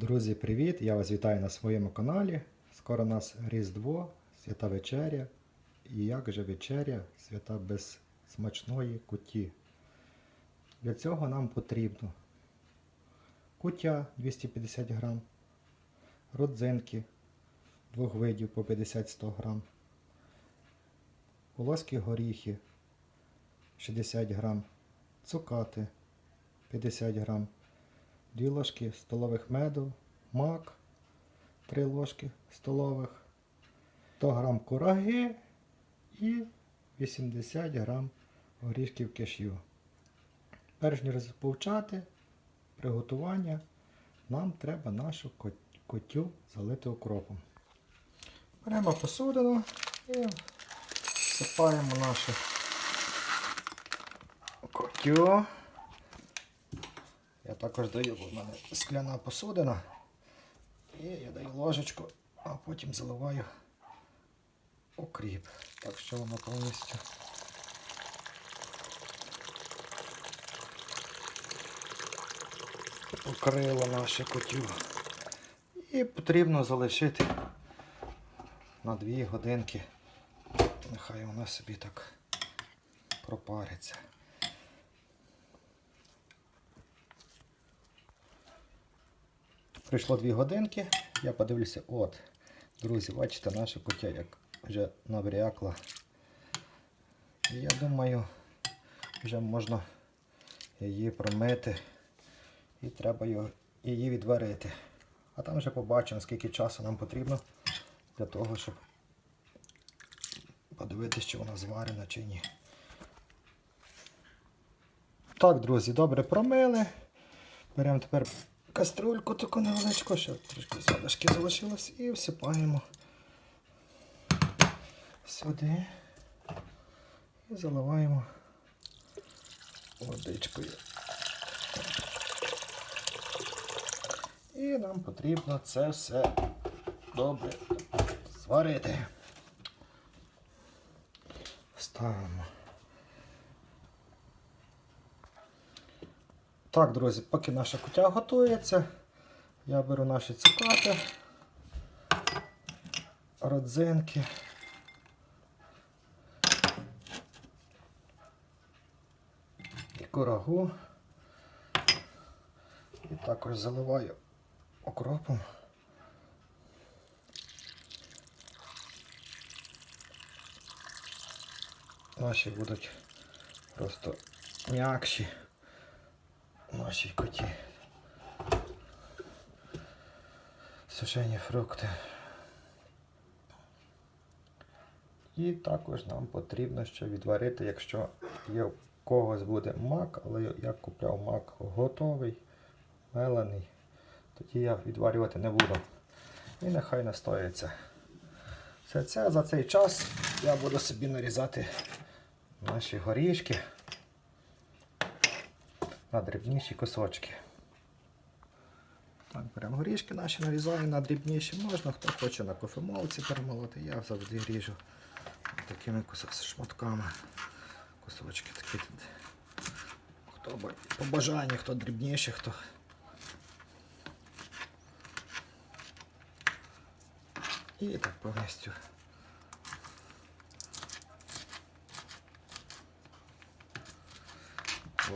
Друзі, привіт! Я вас вітаю на своєму каналі. Скоро нас Різдво, свята вечеря. І як же вечеря, свята без смачної куті. Для цього нам потрібно кутя 250 грам, родзинки двох видів по 50-100 грам, волоські горіхи 60 грам, цукати 50 грам. 2 ложки столових меду, мак, 3 ложки столових, 100 грам кураги і 80 грам горішків кешю. Перш ніж розпочати приготування, нам треба нашу котю залити окропом. Беремо посудину і всипаємо нашу котю. Я також даю, бо в мене скляна посудина. І я даю ложечку, а потім заливаю окріп. Так що воно повністю. Покрило наше котю. І потрібно залишити на 2 годинки. Нехай вона собі так пропариться. Прийшло дві годинки, я подивлюся, от, друзі, бачите, наша кутя як вже набрякла. Я думаю, вже можна її промити і треба її відварити. А там вже побачимо, скільки часу нам потрібно для того, щоб подивитися, чи вона зварена чи ні. Так, друзі, добре промили. Беремо тепер каструльку таку невеличку, ще трішки залишки залишилось, і всипаємо сюди і заливаємо водичкою. І нам потрібно це все добре зварити. Ставимо. Так, друзі, поки наша кутя готується, я беру наші цукати, родзинки. І курагу. І також заливаю окропом. Наші будуть просто м'якші нашій коті. Сушені фрукти. І також нам потрібно ще відварити, якщо є в когось буде мак, але я купляв мак готовий, мелений, тоді я відварювати не буду. І нехай настоїться. Все це за цей час я буду собі нарізати наші горішки на дрібніші кусочки. Так, беремо горішки наші, нарізаємо на дрібніші. Можна, хто хоче на кофемолці перемолоти. Я завжди ріжу такими шматками. Кусочки такі. Хто по бажанню, хто дрібніший, хто. І так повністю.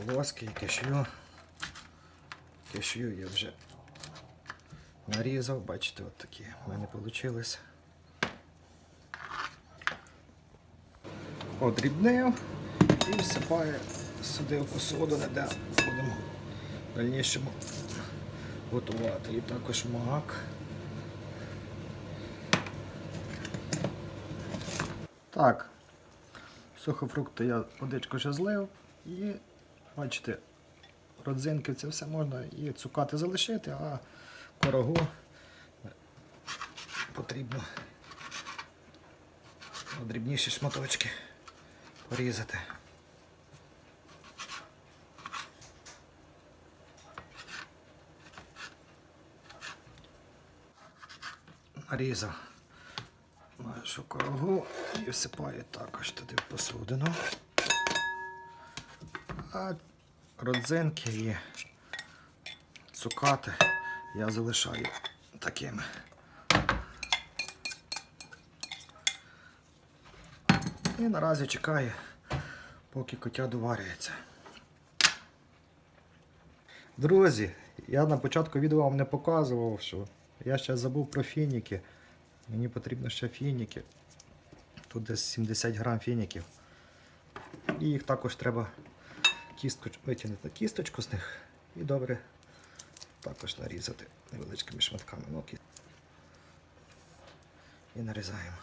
Волоски і кишю. Кишю я вже нарізав, бачите, от такі в мене вийшли. Одрібнив і всипаю сюди в посуду, де будемо в дальнішому готувати. І також мак. Так, сухофрукти я водичку вже злив і бачите, родзинки це все можна і цукати залишити, а корогу потрібно дрібніші шматочки порізати. Нарізав нашу корогу і всипаю також туди в посудину. А родзинки і цукати я залишаю такими. І наразі чекаю, поки котя доварюється. Друзі, я на початку відео вам не показував, що я ще забув про фініки. Мені потрібно ще фініки. Тут десь 70 грам фініків. І їх також треба кістку, витягнути кісточку з них і добре також нарізати невеличкими шматками. Кі- І нарізаємо.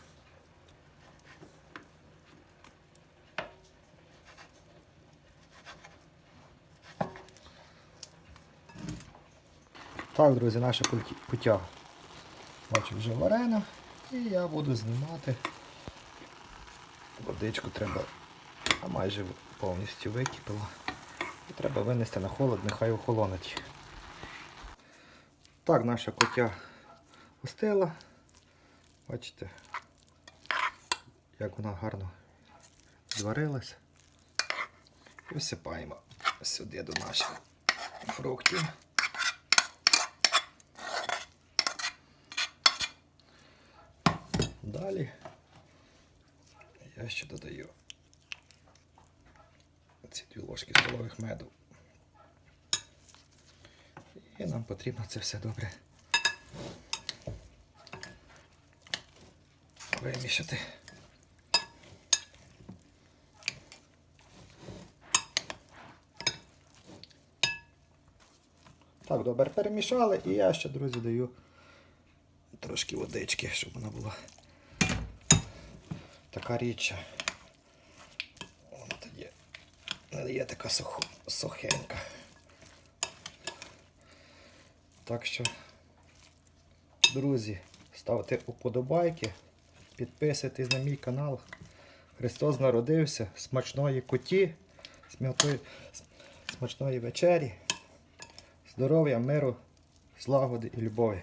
Так, друзі, куті- куття бачу вже варено. І я буду знімати. Водичку треба а майже повністю википіло. І треба винести на холод, нехай охолонить. Так, наша котя остила. Бачите, як вона гарно зварилась. І всипаємо сюди до наших фруктів. Далі я ще додаю ці дві ложки столових меду. І нам потрібно це все добре вимішати. Так, добре перемішали і я ще, друзі, даю трошки водички, щоб вона була така рідша. Вона є така сухо, сухенька. Так що, друзі, ставте уподобайки, підписуйтесь на мій канал. Христос народився, смачної куті, смачної вечері, здоров'я, миру, злагоди і любові.